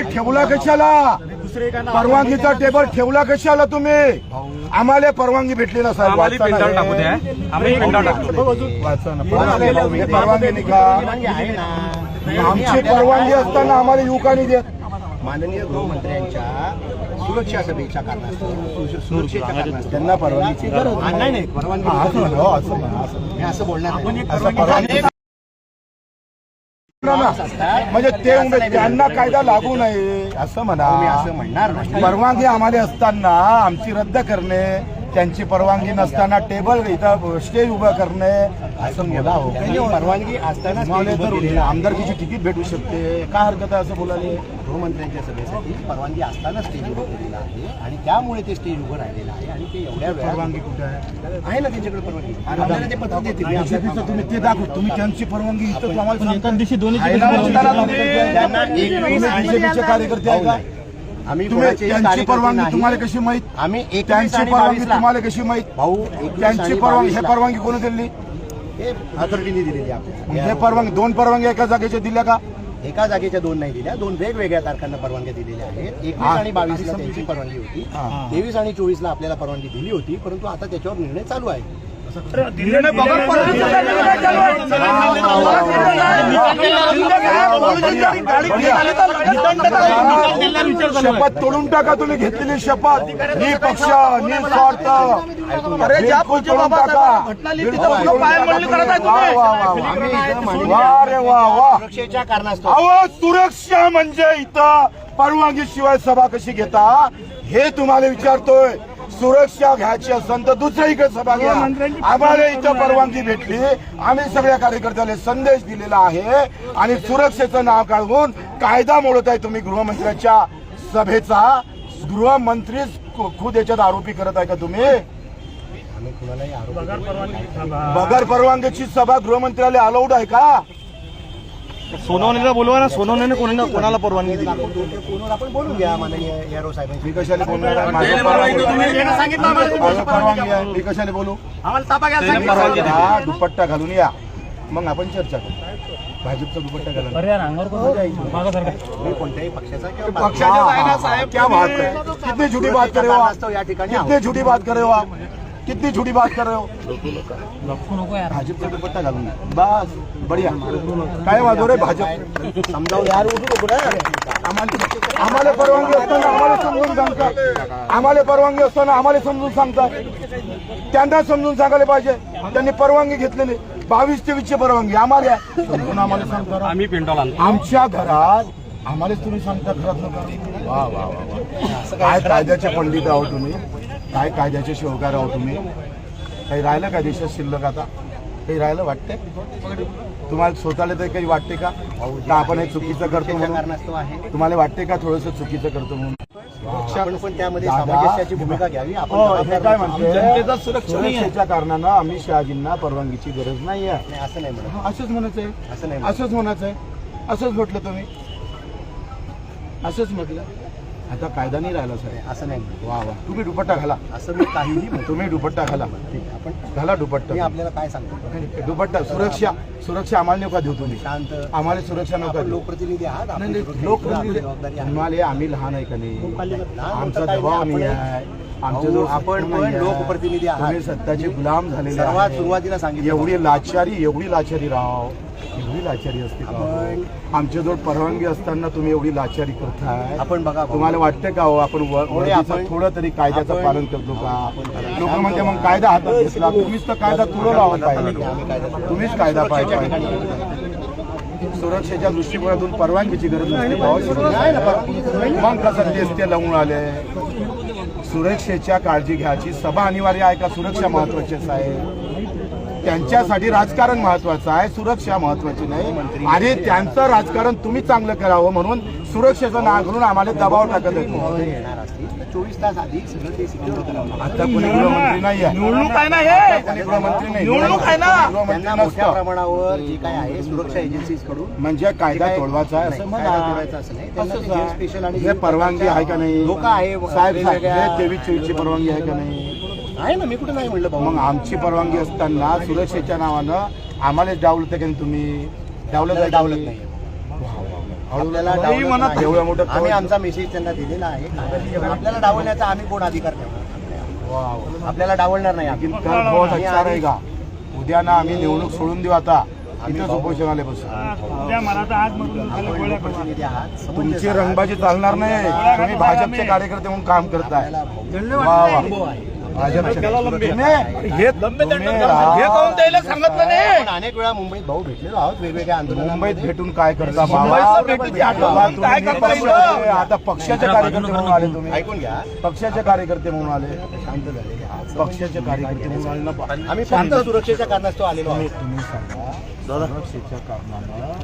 ठेवला कशाला? परवानगीचा टेबल ठेवला कशाला तुम्ही? आम्हाला परवानगी भेटली ना साहेब. परवानगी का आमची परवानगी असताना आम्हाला युवकांनी देत माननीय गृहमंत्र्यांच्या सुरक्षा सभेच्या कारणास्तव सुरक्षेच्या कारणास्तव त्यांना परवानगीची गरज नाही नाही. परवानगी हा, हो, असं बोलणार म्हणजे ते उमेद त्यांना कायदा लागू नये असं म्हणा. असं म्हणणार परवानगी आम्हाला असताना आमची रद्द करणे त्यांची परवानगी नसताना टेबल इथं स्टेज उभं करणे असं बोला हो. त्यांनी परवानगी असताना तर. आमदारकीची तिकीट भेटू शकते. काय हरकत आहे असं बोलायला? गृहमंत्र्यांच्या सभेसाठी परवानगी असताना स्टेज उभं केलेलं आहे आणि त्यामुळे ते स्टेज उभं राहिलेलं आहे आणि ते एवढ्या परवानगी कुठे आहे? ना त्यांच्याकडे परवानगी? ते पत्र देतील. तुम्ही ते दाखव. तुम्ही त्यांची परवानगी इथं आम्हाला दोन्ही कार्यकर्ते आहे का? आम्ही कोणाचेही त्यांची कार्यकर्ते परवानगी नाही. तुम्हाला कशी माहीत? आम्ही एकवीस त्यांची आणि परवानगी बावीसला. तुम्हाला कशी माहीत? भाऊ एकवीस त्यांची आणि परवानगी हे बावीसला. परवानगी कोणी दिली? हे अथॉरिटीने दिलेली आपल्याला हे परवानगी दोन परवानगी एका जागेच्या दिल्या का? एका जागेच्या दोन नाही दिल्या दोन वेगवेगळ्या तारखांना परवानग्या दिलेल्या आहेत. एकवीस हा. आणि बावीसला त्यांची परवानगी होती. हा. तेवीस आणि चोवीसला आपल्याला परवानगी दिली होती परंतु आता त्याच्यावर निर्णय चालू आहे. शपथ तोडून टाका तुम्ही घेतलेली शपथ नि पक्ष नि स्वार्थ अरे ज्या सुरक्षेच्या कारणास्तव अहो सुरक्षा म्हणजे इथं परवानगी शिवाय सभा कशी घेता हे तुम्हाला विचारतोय सुरक्षा घ्यायची असेल तर दुसऱ्या इकडे सभा घ्या. आम्हाला इथं परवानगी भेटली. आम्ही सगळ्या कार्यकर्त्याला संदेश दिलेला आहे आणि सुरक्षेचं नाव काढून कायदा मोडत आहे तुम्ही गृहमंत्र्यांच्या सभेचा. गृहमंत्रीच खु- खुद याच्यात आरोपी करत आहे का तुम्ही? बगर परवानगीची सभा. गृहमंत्र्याला अलाउड आहे का? सोनवणीला बोलवा ना सोनवणीने कोणी कोणाला परवानगी दिली? फोनवर आपण बोलून घ्या माननीय यारो साहेबांशी मी. कशाला बोलणार आहे? माझं परवानगी माझं परवानगी आहे मी कशाला बोलू? हा दुपट्टा घालून या. मग आपण चर्चा करू. भाजपचा दुपट्टा घालून. मी कोणत्याही पक्षाचा किंवा पक्षाच्या क्या बात है कितनी झूठी बात करे हो आप? कारणास्तव या ठिकाणी. कितनी झूठी बात करे हो आप कितनी छोटी बात कर रहे हो? भाजपचा दुपट्टा घालून बस बढिया। काय वाजव रे भाजप? समजावून यार आम्हाला आम्हाला परवानगी असताना आम्हाला समजून सांगतात आम्हाला परवानगी असताना आम्हाला समजून सांगतात त्यांना समजून सांगायला पाहिजे. त्यांनी परवानगी घेतलेली. बावीस तेवीसची परवानगी. आम्हाला आम्हाला आम्ही आमच्या घरात आम्हालाच तुम्ही सांगता नका वा वा वा वा. काय कायद्याचे पंडित आहो तुम्ही? काय कायद्याचे शिवकार आहो तुम्ही? काही राहिलं का देशात शिल्लक आता? काही राहिलं वाटते तुम्हाला स्वतःला तरी काही वाटते का? का आपण हे चुकीचं करतो म्हणून? आहे तुम्हाला वाटते का थोडंसं चुकीचं करतो म्हणून? भूमिका घ्यावी. हो, काय. म्हणते सुरक्षेच्या कारणानं अमित शहाजींना परवानगीची गरज नाही आहे. असं नाही असंच म्हणायचंय. असं नाही म्हणत. असंच म्हणायचं आहे असंच म्हटलं तुम्ही? असंच म्हटलं. आता कायदा नाही राहिला साहेब. असं नाही. वा वा. तुम्ही दुपट्टा घाला. असं मी काहीही म्हणतो तुम्ही दुपट्टा घाला. ठीक आहे आपण घाला मी दुपट्टा आपल्याला काय सांगतो? दुपट्टा. सुरक्षा सुरक्षा आम्हाला नका देऊ तुम्ही. शांत. आम्हाला सुरक्षा नका आपण देऊ. लोकप्रतिनिधी आहात. नाही, आपली नाही, जबाबदारी लोकप्रतिनिधी आहे. तुम्हाला आम्ही लहान आहे का नाही? लहान आमचा दबाव नाही, आहे. भाऊ, आमच्याजवळ आपण पण. लोकप्रतिनिधी आहात. सत्ताचे गुलाम झालेले सर्वात आहे. सुरुवातीला सांगितलं. एवढी लाचारी एवढी लाचारी राव. एवढी लाचारी असते आपण- आमच्याजवळ परवानगी असताना तुम्ही एवढी लाचारी करताय. आपण बघा. तुम्हाला वाटते का हो आपण व- थोडे वर्दीचं आपण- थोडं तरी कायद्याचं पालन करतो का? लोक म्हणते मग कायदा हातात घेतला तुम्हीच तर कायदा कायदा पाहिजे. तुडवला. तुम्हीच कायदा सुरक्षेच्या पाहिजे. सुरक्षेच्या दृष्टिकोनातून परवानगीची गरज नसते भाऊ. नाही ना, परवानगी मग कसं तेच ते लावून आले. सुरक्षेच्या काळजी घ्यायची. सभा अनिवार्य आहे का? सुरक्षा महत्वाचीच आहे त्यांच्यासाठी राजकारण महत्वाचं आहे सुरक्षा महत्वाची नाही. आणि त्यांचं राजकारण तुम्ही चांगलं करावं म्हणून सुरक्षेचं नाव करून आम्हाला दबाव टाकत चोवीस तास आधी आता कोणी गृहमंत्री नाही आहे. निवडणूक आहे ना हे? गृहमंत्री नाही. निवडणूक आहे ना. गृहमंत्री नसतं. प्रमाणावर जे काय आहे सुरक्षा एजन्सीजकडून म्हणजे कायदा तोडवायचा आहे. असं म्हणा असं नाही. स्पेशल आणि हे परवानगी आहे का नाही? लोक आहे साहेब तेवीस चोवीसची परवानगी आहे का नाही? आहे ना मी कुठे नाही म्हणलं भाऊ. मग आमची परवानगी असताना सुरक्षेच्या नावानं आम्हालाच डावलत का नाही तुम्ही? डावलं आपल्याला डावलत नाही? आपल्याला नाही डावलत म्हणत नाही. एवढं मोठं आम्ही. आमचा मेसेज त्यांना दिलेला आहे. आपल्याला डावलण्याचा आम्ही कोण अधिकार ठेवणार आपल्याला डावलणार नाही अच्छा रहेगा उद्या ना आम्ही निवडणूक सोडून देऊ आता. तुमची. रंगबाजी चालणार नाही. तुम्ही भाजपचे कार्यकर्ते म्हणून काम करताय. आपल्याला हे हे सांगितलं नाही. अनेक वेळा मुंबईत भाऊ भेटलेलो आहोत वेगवेगळ्या मुंबईत भेटून काय करता? काय करता. आता पक्षाचे कार्यकर्ते म्हणून आले तुम्ही. ऐकून घ्या. पक्षाचे कार्यकर्ते म्हणून आले. शांत आहात. पक्षाचे कार्यकर्ते म्हणून आम्ही फक्त सुरक्षेच्या कारणास्तव आलेलो आहोत. तुम्ही सांगा. सुरक्षेच्या कारणानं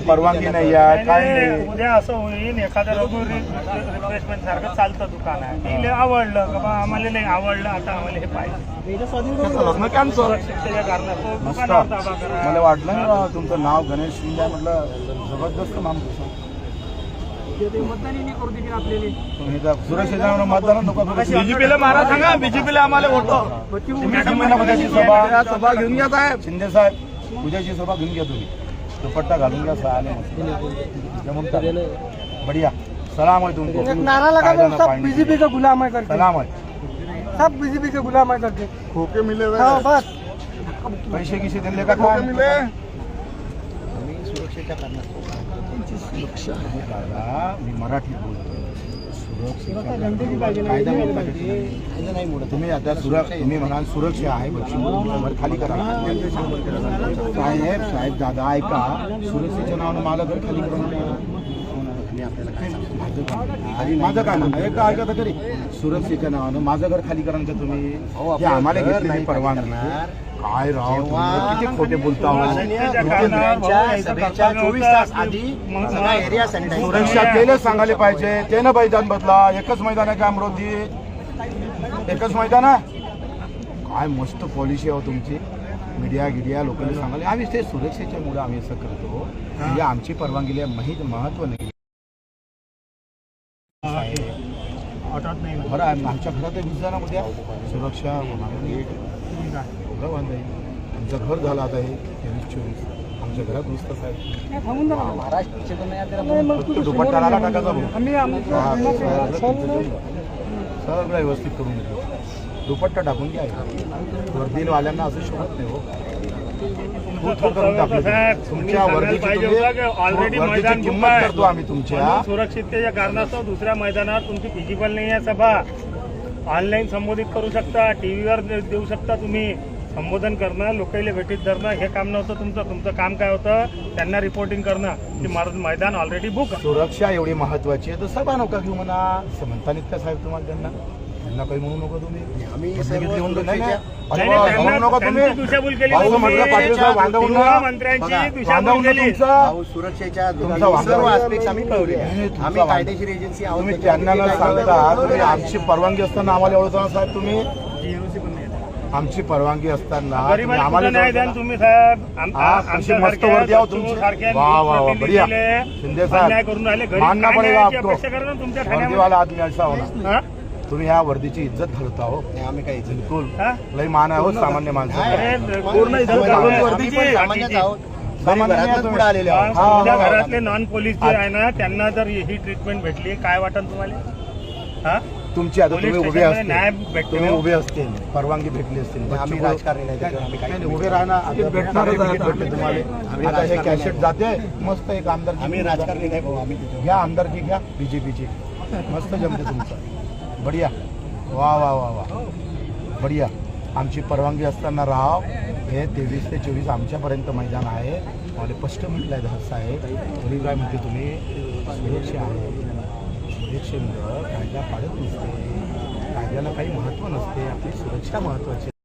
परवानगी त्यांना नाही आहे काय उद्या असं होईल एखाद्या रघु रिप्लेसमेंट सारखं चालतं दुकान. आहे तिला आवडलं का बा? आम्हाला नाही आवडलं आता आम्हाला हे पाहिजे. लग्न कॅन्सल सुरक्षिततेच्या कारणास्तव मला वाटलं तुमचं नाव गणेश शिंदे आहे म्हटलं जबरदस्त नाम तुमचं. तुम्ही तर सुरक्षेच्या मतदान नको बीजेपीला मारा सांगा बीजेपीला आम्हाला वोट उद्याची सभा सभा घेऊन घ्या साहेब. शिंदे साहेब उद्याची सभा घेऊन घ्या तुम्ही. दुपट्टा घालून घ्या सहा. बढिया. सलाम आहे तुमको नारा लगा. बीजेपी का गुलाम है सलाम आहे. सब बीजेपी के गुलाम है करके खोके मिले हाँ बस. पैसे किसे दिले का काय आम्ही सुरक्षेच्या कारणास्तव दादा. मी मराठीत बोलतो कायदा नाही? मोडत तुम्ही आता सुरक्षा तुम्ही म्हणाल सुरक्षा आहे बक्षी खाली करा. साहेब साहेब दादा ऐका. सुरक्षेच्या नावानं माझं घर खाली करून माझं काय म्हणणं ऐका ऐका तर तरी. सुरक्षेच्या नावानं माझं घर खाली करा का तुम्ही आम्हाला घेतली नाही परवानगी. काय राव तुम्ही किती खोटे बोलता हो. चोवीस तास आधी मग- सगळा एरिया सॅनिटाईज सुरक्षा केलं सांगायला पाहिजे. ते ना मैदान बदला एकच मैदान आहे का अमरावती? एकच मैदान आहे? काय मस्त पॉलिसी आहे हो तुमची. मीडिया गिडिया लोकांनी सांगायला आम्ही ते सुरक्षेच्या मुळे आम्ही असं करतो. म्हणजे आमची परवानगीला माहीत महत्त्व नाही. ऑटोत नाही. बरं आहे, आमच्या घरात वीज ना उद्या सुरक्षा होणार नाही. घर बांधाय आमचं घर झालं आता हे. तेवीस चोवीस. आमच्या घरात नुसतं साहेब. थांबून जा ना. नाही, मग फक्त तू दुपट्टा टाकायचा आम्हाला सगळं व्यवस्थित करून देतो दुपट्टा टाकून घ्या वर्दीवाल्यांना असं शोभत नाही हो. करून टाकले. तुम्ही तुमच्या वर्दीची ऑलरेडी मैदान किंमत. करतो आम्ही तुमच्या. सुरक्षिततेच्या कारणास्तव दुसऱ्या मैदानावर तुमची फिजिबल नाही आहे सभा. ऑनलाईन संबोधित करू शकता टीव्हीवर देऊ शकता तुम्ही. संबोधन करणं लोकांना भेटीत धरणं हे काम नव्हतं तुमचं. तुमचं काम काय होतं? त्यांना रिपोर्टिंग करणं. की मर- मैदान ऑलरेडी बुक सुरक्षा एवढी महत्वाची आहे तर सभा नका घेऊ म्हणा. म्हणता नाहीत का साहेब तुम्हाला त्यांना? त्यांना काही म्हणू नको तुम्ही आम्ही वर्दी सर्व घेतली म्हणून नाही, नाही. सुरक्षेच्या- अरे वा, नका तुम्ही भाऊ. म्हटलं पाटील साहेब तुमचं भाऊ आस्पेक्ट आम्ही नाही. तुमचा आम्ही कायदेशीर एजन्सी आहोत तुम्ही त्यांना न सांगता तुम्ही. आमची परवानगी असताना आम्हाला एवढं साहेब तुम्ही. आमची परवानगी असताना तुम्ही आम्हाला एवढं- हा, मस्त वर्दी आहो तुमची. वा, वा, वा, बढिया. शिंदे साहेब, मानना पडेगा आपको. वर्दीवाला ठाण्यामध्ये आदमी ऐसा होना हा? तुम्ही ह्या वर्दीची इज्जत घालता हो नाही, आम्ही काही इज्जत बिलकुल. हा? लई मान आहे हो सामान्य माणसं. पूर्ण इज्जत घालून आहे. वर्दीची आहोत. सामान्य घरातच तुम्ही. पुढे आलेले आहोत. हा, उद्या हा, हा. घरातले नॉन पोलीस जे आहे ना त्यांना जर ही ट्रीटमेंट भेटली काय वाटत तुम्हाला? हा? तुमची आता तुम्ही उभे असते. तुम्ही उभे असते परवानगी भेटली असते आम्ही राजकारणी नाही, उभे राहणार. आहे भेटले तुम्हाला. आता हे कॅसेट जाते. मस्त एक आमदार आम्ही राजकारणी नाही भाऊ आम्ही घ्या आमदारकी घ्या बीजेपीची मस्त जमते तुमचं. बढिया. वा वा वा वा. बढिया. आमची परवानगी असताना राव हे तेवीस ते चोवीस आमच्यापर्यंत मैदान आहे. मला स्पष्ट म्हटलं आहे धस आहे तरी काय म्हणते तुम्ही? सुरक्षा आहे. सुरक्षेमुळं कायदा पाडत नसते. कायद्याला काही महत्त्व नसते. आपली सुरक्षा महत्त्वाची